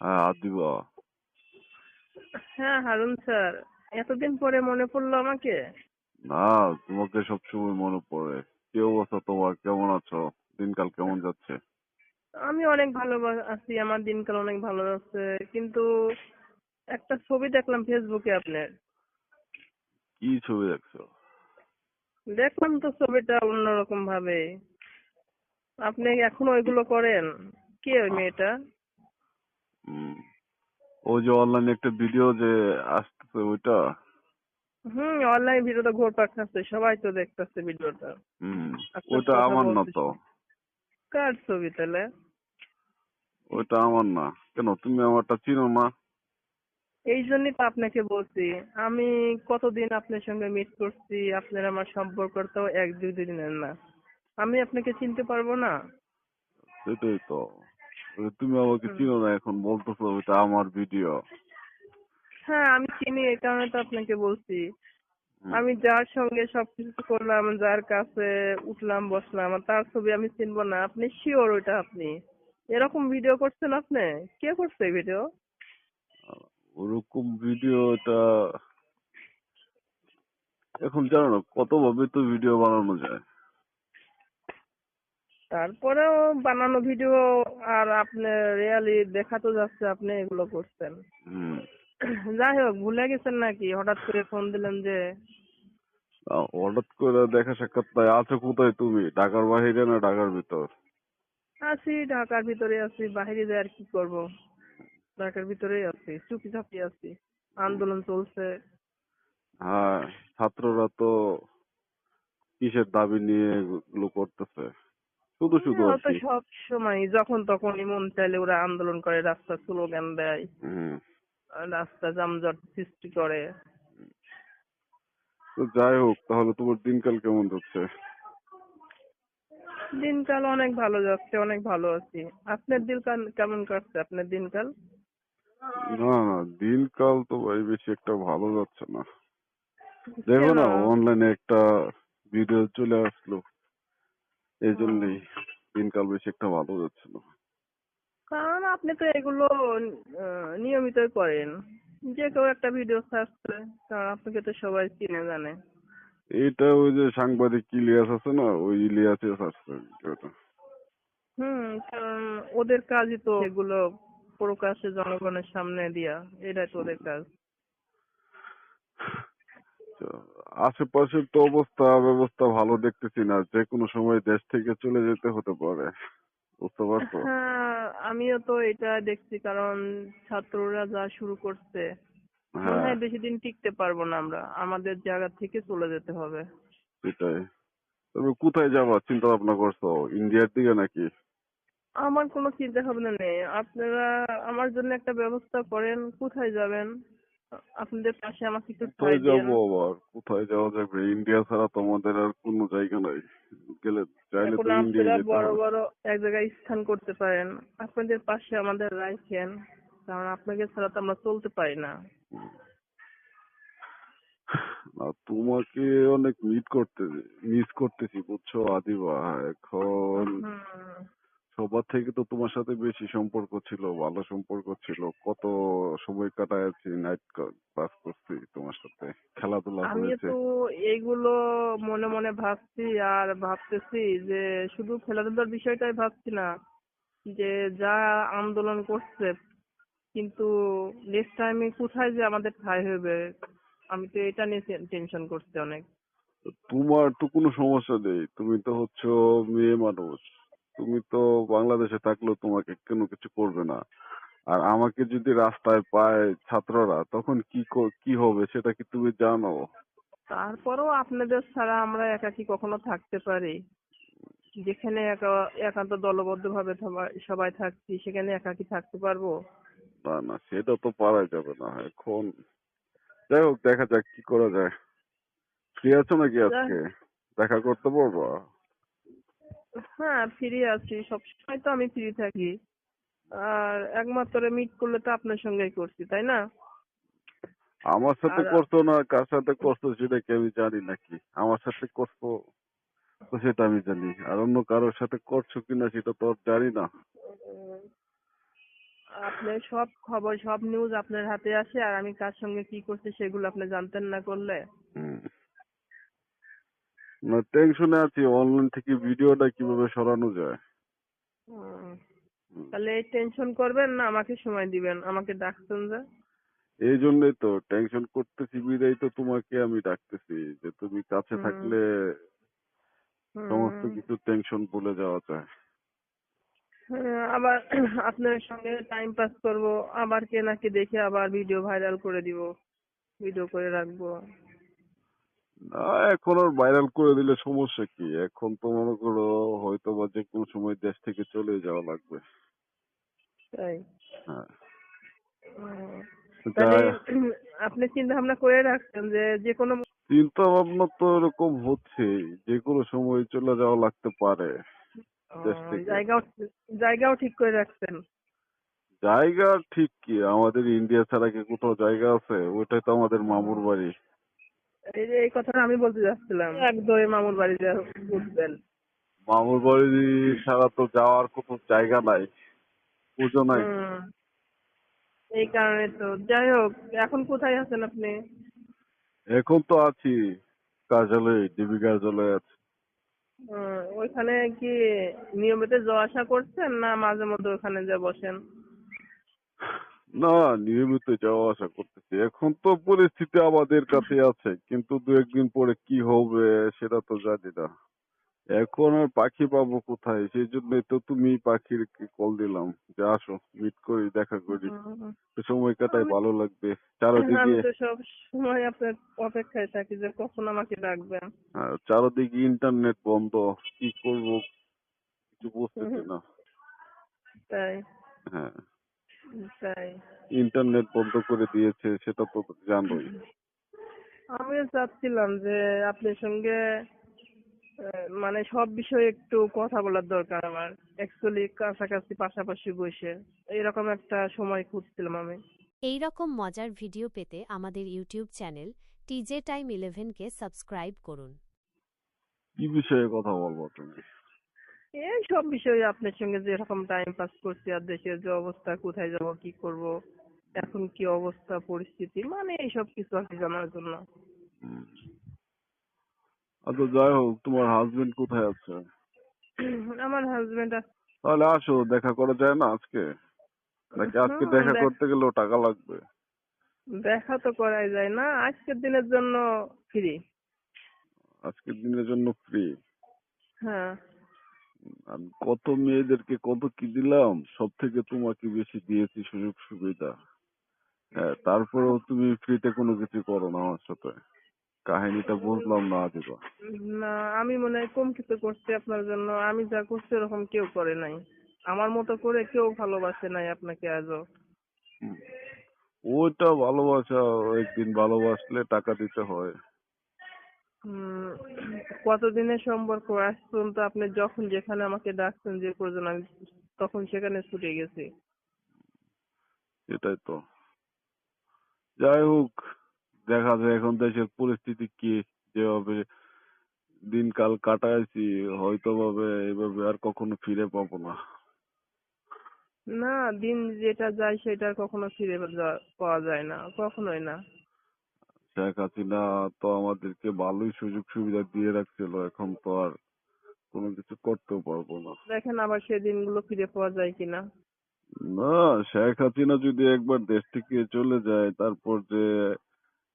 হ্যাঁ আদিবা হ্যাঁ হারুন স্যার এতদিন পরে মনে পড়ল আমাকে। না তোমাকে সবসময় মনে পড়ে। কি অবস্থা তোমার? কেমন আছো? দিনকাল কেমন যাচ্ছে? আমি অনেক ভালো আছি আমার দিনকাল অনেক ভালো যাচ্ছে। কিন্তু একটা ছবি দেখলাম ফেসবুকে আপনার। কি ছবি দেখছ? দেখলাম তো ছবিটা অন্যরকম ভাবে। আপনি এখনও ওইগুলো করেন? কে ওই মেয়েটা? ও যে অনলাইনে একটা ভিডিও যে আসতেছে ওইটা? হুম অনলাইন ভিডিওটা ঘোরপাক খাচ্ছে সবাই তো দেখতেছে ভিডিওটা হুম ওইটা কথা আমার না। তো। কার ছবি তাহলে? ওইটা আমার না। কেন তুমি আমারটা চিনো না? এই জন্যই তো আপনাকে বলছি আমি কতদিন আপনার সঙ্গে মিট করছি আপনার আমার সম্পর্কটাও এক দুই দিনের না। আমি আপনাকে চিনতে পারব না। সেটাই তো। তুমি আমাকে চিনো না এখন বলতেছো ওইটা আমার ভিডিও। হ্যাঁ আমি চিনি এই কারণে তো আপনাকে বলছি। আমি যার সঙ্গে সবকিছু করলাম যার কাছে উঠলাম বসলাম আর তার ছবি আমি চিনবো না। আপনি শিওর ওইটা আপনি? এরকম ভিডিও করছেন আপনি? কে করছে ভিডিও ওরকম ভিডিওটা এখন জানো না কত ভাবে তো ভিডিও বানানো যায়। তারপরেও বানানো ভিডিও আর আপনি রিয়ালি দেখা তো যাচ্ছে আপনি এগুলো করছেন। যাই হোক ভুলে গেছেন নাকি? হঠাৎ করে ফোন দিলেন যে হঠাৎ করে দেখা সাক্ষাৎ নাই আছো কোথায় তুমি? ঢাকার বাহিরে না ঢাকার ভিতর? আছি ঢাকার ভিতরে আছি বাইরে যাই আর কি করব? ঢাকার ভিতরেই আছি চুপি চাপি আছি আন্দোলন চলছে। হ্যাঁ ছাত্ররা তো কিসের দাবি নিয়ে এগুলো করতেছে? শুধু শুধু আর ওরা তো সব সময় যখন তখন মন চাইলে ওরা আন্দোলন করে রাস্তা স্লোগান দেয় রাস্তা যানজট সৃষ্টি করে। তো যাই হোক তাহলে তোমার দিনকাল কেমন যাচ্ছে? দিনকাল অনেক ভালো যাচ্ছে অনেক ভালো আছি। আপনার দিনকাল কেমন কাটছে আপনার দিনকাল? না না দিনকাল তো ভাই বেশি একটা ভালো যাচ্ছে না। দেখো না? অনলাইনে একটা ভিডিও চলে আসলো। এই জন্যই দিনকাল বেশি একটা ভালো যাচ্ছে না কারণ আপনি তো এগুলো আহ, নিয়মিতই করেন। যে কেউ একটা ভিডিও সার্চ করে কারণ আপনাকে তো সবাই চিনে জানে। এটা ওই যে সাংবাদিক ইলিয়াস আছে না ওই ইলিয়াসে সার্চ করে ভিডিওটা হুম কারণ ওদের কাজই তো এগুলো প্রকাশ্যে জনগণের সামনে দিয়া এটাই তো ওদের কাজ। তো আশেপাশের তো অবস্থা ব্যবস্থা ভালো দেখতেছি না। যে কোনো সময় দেশ থেকে চলে যেতে হতে পারে। বুঝতে পারছ? হ্যাঁ আমিও তো এটা দেখছি কারণ ছাত্ররা যা শুরু করছে মনে হ্যাঁ হয়। বেশি দিন টিকতে পারব না আমরা। আমাদের জায়গা থেকে চলে যেতে হবে। সেটাই। তবে কোথায় যাবা চিন্তা ভাবনা করছ? ইন্ডিয়ার দিকে নাকি? আমার কোনো চিন্তা ভাবনা নেই। আপনারা আমার জন্য একটা ব্যবস্থা করেন কোথায় যাবেন? আপনাদের পাশে আমাকে একটু কোথায় যাব আবার? কোথায় যাওয়া যাবে? ইন্ডিয়া ছাড়া তো আমাদের আর কোনো জায়গা নাই। গেলে চাইলে তো ইন্ডিয়া যেতে বড় বড় এক জায়গায় স্থান করতে পারেন। আপনাদের পাশে আমাদের রাখেন কারণ আপনাকে ছাড়া তো আমরা চলতে পারি না। না তোমাকে অনেক মিট করতে মিস করতেছি বুঝছ আদিবা। এখন। সবার থেকে তো তোমার সাথে বেশি সম্পর্ক ছিল ভালো সম্পর্ক ছিল। কত সময় কাটাইছি নাইট ক্লাস করছি তোমার সাথে খেলাধুলা আমি হয়েছে। তো এইগুলো মনে মনে ভাবছি আর ভাবতেছি যে শুধু খেলাধুলার বিষয়টাই ভাবছি না যে যা আন্দোলন করছে কিন্তু নেক্সট টাইমে কোথায় যে আমাদের ঠাই হবে আমি তো এটা নিয়ে টেনশন করছি অনেক। তোমার তো কোনো সমস্যা নেই তুমি তো হচ্ছে মেয়ে মানুষ। তুমি তো বাংলাদেশে থাকলেও তোমাকে কোনো কিছু করবে না। আর আমাকে যদি রাস্তায় পায় ছাত্ররা তখন কি কি হবে সেটা কি তুমি জানো? তারপরেও আপনাদের ছাড়া আমরা একাকি কখনো থাকতে পারি। যেখানে একা একান্ত দলবদ্ধ ভাবে সবাই থাকছি সেখানে একাকি থাকতে পারব? না না সেটা তো পারা যাবে না এখন। যাই হোক দেখা যাক কি করা যায়। ফ্রি আছো নাকি আজকে? দেখা করতে পারব? হ্যাঁ ফ্রি আছি সবসময় তো আমি ফ্রি থাকি। আর একমাত্র মিট করলে তো আপনার সঙ্গেই করছি তাই না? আমার সাথে করছ না কার সাথে করছ সেটা কি আমি জানি নাকি? আমার সাথে করছ তো সেটা আমি জানি। আর অন্য কারোর সাথে করছ কিনা সেটা তো জানি না। আপনার সব খবর সব নিউজ আপনার হাতে আসে আর আমি কার সঙ্গে কি করছি সেগুলো আপনি জানতেন না করলে। না টেনশনে আছি অনলাইন থেকে ভিডিওটা কীভাবে সরানো যায়। তাহলে টেনশন করবেন না আমাকে সময় দিবেন আমাকে ডাকছেন যে। এই জন্যই তো টেনশন করতেছি বিদায় তো তোমাকে আমি ডাকতেছি যে তুমি কাছে। থাকলে সমস্ত কিছু টেনশন ভুলে যাওয়া যায়। হ্যাঁ, আবার আপনার সঙ্গে টাইম পাস করব আবার কে নাকি দেখে আবার ভিডিও ভাইরাল করে দিব ভিডিও করে রাখব। না এখন আর ভাইরাল করে দিলে সমস্যা কি? এখন তো মনে করো হয়তো বা যে কোনো সময় দেশ থেকে চলে যাওয়া লাগবে। তাই? হ্যাঁ। তাহলে আপনি চিন্তা ভাবনা করে রাখছেন যে যে কোনো চিন্তা ভাবনা তো এরকম হচ্ছে যে কোনো সময় চলে যাওয়া লাগতে পারে। জায়গাও জায়গাও ঠিক করে রাখছেন। জায়গা ঠিক কি? আমাদের ইন্ডিয়া ছাড়া কি কোথাও জায়গা আছে? ওইটাই তো আমাদের মামুর বাড়ি। এই যে এই কথাটা আমি বলতে যাচ্ছিলাম একদমই মামুর বাড়িতে উঠবেন মামুর বাড়ি ছাড়া তো যাওয়ার কোনো জায়গা নাই পুজো নাই। এই কারণে তো। যাই হোক এখন কোথায় আছেন আপনি? এখন তো আছি কার্যালয়ে ডিবি কার্যালয়ে আছি। ওইখানে কি নিয়মিত যাওয়া আসা করছেন না মাঝে মধ্যে ওখানে যা বসেন? না নিয়মিত যাওয়া আসা করতেছি। এখন তো পরিস্থিতি আমাদের কাছে আছে কিন্তু দু একদিন পরে কি হবে সেটা তো জানি না। এখন আর পাখি পাবো কোথায়? সেই জন্যই তো তুমি পাখির কল দিলাম। যে আসো মিট করি দেখা করি। সময় কাটাই ভালো লাগবে। চারোদিকে সব সময় আপনার অপেক্ষায় থাকি যে কখন আমাকে ডাকবেন চারোদিকে ইন্টারনেট বন্ধ কি করব? কিছু বুঝতেছি না। তাই। হ্যাঁ। ইন্টারনেট বন্ধ করে দিয়েছে সেটা তো জানোই। আমিও চাচ্ছিলাম যে আপনার সঙ্গে মানে সব বিষয়ে একটু কথা বলার দরকার আমার। অ্যাকচুয়ালি কাছাকাছি পাশাপাশি বসে। এরকম একটা সময় খুঁজছিলাম আমি। এই রকম মজার ভিডিও পেতে আমাদের ইউটিউব চ্যানেল টিজে টাইম ইলেভেনকে সাবস্ক্রাইব করুন। কি বিষয়ে কথা বলব তুমি? এই সব বিষয়ে আপনার সঙ্গে যে এরকম টাইম পাস করছি আর দেশের যে অবস্থা কোথায় যাব কি করব এখন কি অবস্থা পরিস্থিতি মানে এইসব কিছু আর জানার জন্য। আচ্ছা যাই হোক তোমার হাজবেন্ড কোথায় আছে? আমার হাজবেন্ড তাহলে আসো দেখা করা যায় না আজকে? নাকি আজকে দেখা করতে গেলেও টাকা লাগবে? দেখা তো করাই যায় না আজকের দিনের জন্য ফ্রি আজকের দিনের জন্য ফ্রি হ্যাঁ। আমি কত মেয়েদেরকে কত কি দিলাম সব থেকে তোমাকে বেশি দিয়েছি সুযোগ সুবিধা। হ্যাঁ তারপরেও তুমি ফ্রিতে কোনো কিছু করো না আমার সাথে। কাহিনীটা বুঝলাম না আদিবা না আমি মনে হয় কম কিছু করছি আপনার জন্য। আমি যা করছি ওরকম কেউ করে নাই। আমার মতো করে কেউ ভালোবাসে নাই আপনাকে আজও। ওইটা ভালোবাসা একদিন ভালোবাসলে টাকা দিতে হয়। কতদিনের সম্পর্ক? আজ পর্যন্ত আপনি যখন যেখানে আমাকে ডাকছেন যে প্রয়োজন আমি তখন সেখানে ছুটে গেছি। এটাই তো। যাই হোক দেখা যায় এখন দেশের পরিস্থিতি কি যেভাবে দিনকাল কাটাইছি হয়তো ভাবে এভাবে আর কখনো ফিরে পাবো না। না দিন যেটা যায় সেটা আর কখনো ফিরে পাওয়া যায় না কখনোই না। শেখ হাসিনা তো আমাদেরকে ভালোই সুযোগ সুবিধা দিয়ে রাখছিল এখন তো আর কোনো কিছু করতেও পারব না দেখেন আবার সেই দিনগুলো ফিরে পাওয়া যায় কিনা না শেখ হাসিনা যদি একবার দেশ থেকে চলে যায় তারপর যে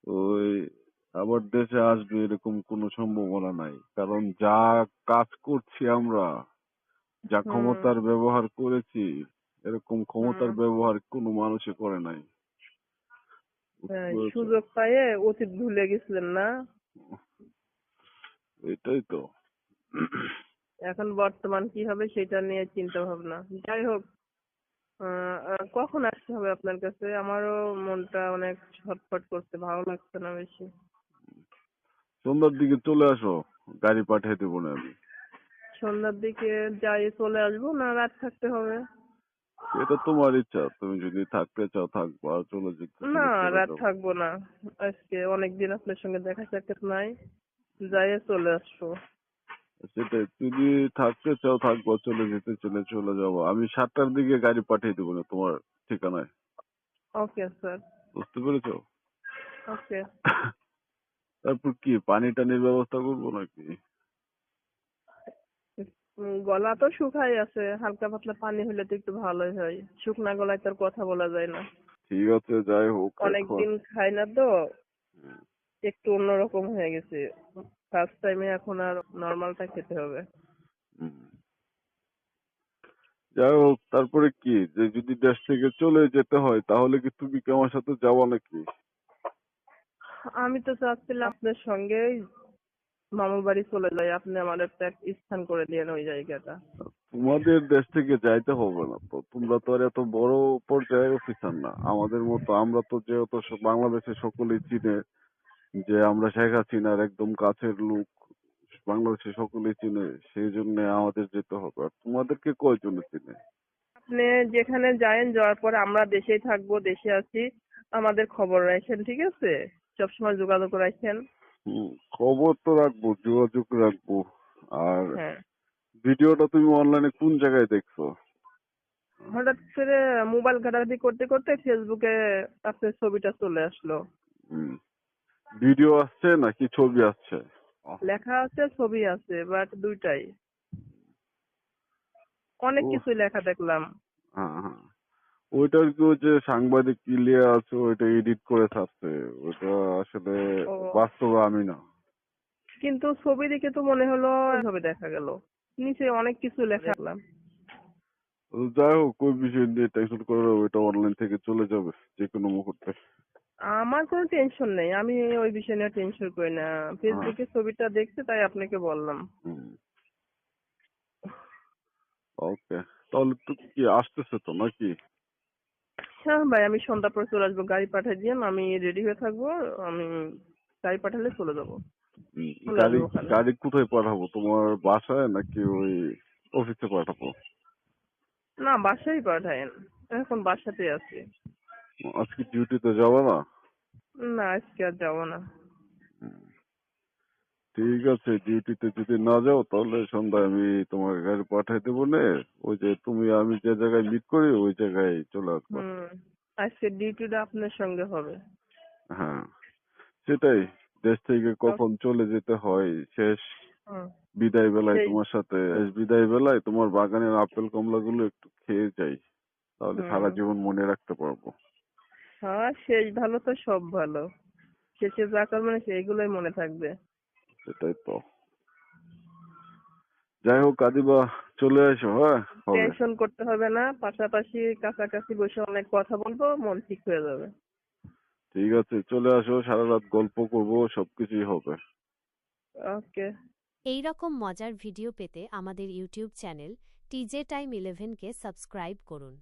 ওই আবার দেশে আসবে এরকম কোনো সম্ভাবনা নাই কারণ যা কাজ করছি আমরা যা ক্ষমতার ব্যবহার করেছি এরকম ক্ষমতার। ব্যবহার কোনো মানুষে করে নাই? সুযোগ পাইয়ে অতীত ভুলে গেছিলেন না? এটাই তো। এখন বর্তমান কি হবে সেটা নিয়ে চিন্তা ভাবনা। যাই হোক কখন আসতে হবে আপনার কাছে? আমারও মনটা অনেক ছটফট করছে ভালো লাগছে না বেশি। সন্ধ্যার দিকে চলে আসো গাড়ি পাঠিয়ে দেবো না আমি। সন্ধ্যার দিকে যাই চলে আসব না রাত থাকতে হবে? এটা তোমার ইচ্ছা। তুমি যদি থাকতে চাও থাকব আর চলে যেতে না রাত থাকব না। আজকে অনেকদিন আপনার সঙ্গে দেখা সাক্ষাৎ নাই। যাই চলে আসব। সেটাই তুমি থাকতে চাও থাকব চলে যেতে চলে চলে যাব। আমি সাতটার দিকে গাড়ি পাঠিয়ে দেবো না তোমার ঠিকানায়। Okay sir. বুঝতে পেরেছ? ওকে। তারপর কি পানি টানির ব্যবস্থা করব নাকি? গলা তো শুকাই আছে হালকা পাতলা পানি হলে তো একটু ভালোই হয়। শুকনা গলায় তোর কথা বলা যায় না। ঠিক আছে যাই হোক অনেকদিন খাই না তো একটু অন্যরকম হয়ে গেছে। ফার্স্ট টাইমে এখন আর নর্মালটা খেতে হবে। যাই হোক তারপরে কি? যে যদি দেশ থেকে চলে যেতে হয় তাহলে কি তুমি কি আমার সাথে যাব নাকি? আমি তো চাচ্ছিলাম আপনার সঙ্গেই মামুর বাড়ি চলে যাই আপনি আমার একটা স্থান করে দিয়েন ওই জায়গাটা। তোমাদের দেশ থেকে যাইতে হবে না তো তোমরা তো আর এত বড় পর্যায়ের অফিসার না। আমাদের মতো আমরা তো যেহেতু বাংলাদেশে সকলেই চিনে যে আমরা শেখ হাসিনার একদম কাছের লোক বাংলাদেশে সকলেই চিনে সেই জন্য আমাদের যেতে হবে। আর তোমাদেরকে কয়জনে চিনে? আপনি যেখানে যায়েন যাওয়ার পরে আমরা দেশেই থাকব দেশে আছি আমাদের খবর রাখেন ঠিক আছে? সবসময় যোগাযোগ রাখেন। খবর তো রাখব যোগাযোগ রাখব। আর হ্যাঁ। ভিডিওটা তুমি অনলাইনে কোন জায়গায় দেখছ? হঠাৎ করে মোবাইল ঘাটাঘাটি করতে করতে ফেসবুকে আপনার ছবিটা চলে আসলো। ভিডিও আসছে নাকি ছবি আসছে? লেখা আছে ছবি আছে বাট দুইটাই। অনেক। কিছু লেখা দেখলাম। হ্যাঁ হ্যাঁ। ওইটার কি যে সাংবাদিক ইলিয়া আছে ওইটা এডিট করে ছাড়ছে। ওইটা আসলে। বাস্তবে আমি না। কিন্তু ছবি দেখে তো মনে হলো ছবি দেখা গেল। নিচে অনেক কিছু লেখা। যাই হোক ওই বিষয় নিয়ে টেনশন করে ওইটা অনলাইন থেকে চলে যাবে যে কোনো মুহূর্তে। আমার কোনো টেনশন নেই। আমি ওই বিষয় নিয়ে টেনশন করি না। ফেসবুকে ছবিটা দেখছি তাই আপনাকে বললাম। ওকে। তাহলে তো কি আসতেছে তো নাকি? হ্যাঁ ভাই আমি সন্ধ্যা পরে চলে আসব গাড়ি পাঠিয়ে দিয়ে আমি রেডি হয়ে থাকব আমি গাড়ি পাঠালে চলে যাব। গাড়ি। গাড়ি কোথায় পাঠাবো? তোমার বাসায় নাকি ওই অফিসে পাঠাবো? না বাসায় পাঠায়েন এখন বাসাতে আছি। আজকে ডিউটিতে যাব না? না আজকে আর যাব না। ঠিক আছে ডিউটিতে যদি না যাও তাহলে সন্ধ্যায় আমি তোমার গাড়ি পাঠাই দেবো নে। ওই যে তুমি আমি যে জায়গায় মিট করি ওই জায়গায় চলে আসব। আজকে ডিউটিটা আপনার সঙ্গে হবে। হ্যাঁ সেটাই। দেশ থেকে কখন চলে যেতে হয় শেষ। বিদায় বেলায় তোমার সাথে শেষ বিদায় বেলায় তোমার বাগানের আপেল কমলা গুলো একটু খেয়ে যাই। তাহলে সারা জীবন মনে রাখতে পারব। হ্যাঁ শেষ ভালো তো সব ভালো। শেষে যা করবেন সেইগুলোই মনে থাকবে। সেটাই তো। যাই হোক কাদিবা চলে এসো হ্যাঁ? টেনশন করতে হবে না পাশাপাশি কাছাকাছি বসে অনেক কথা বলব মন ঠিক হয়ে যাবে। ঠিক আছে চলে আসো সারা রাত গল্প করব সবকিছুই হবে। ওকে। এই রকম মজার ভিডিও পেতে আমাদের ইউটিউব চ্যানেল টিজে টাইম ইলেভেনকে সাবস্ক্রাইব করুন।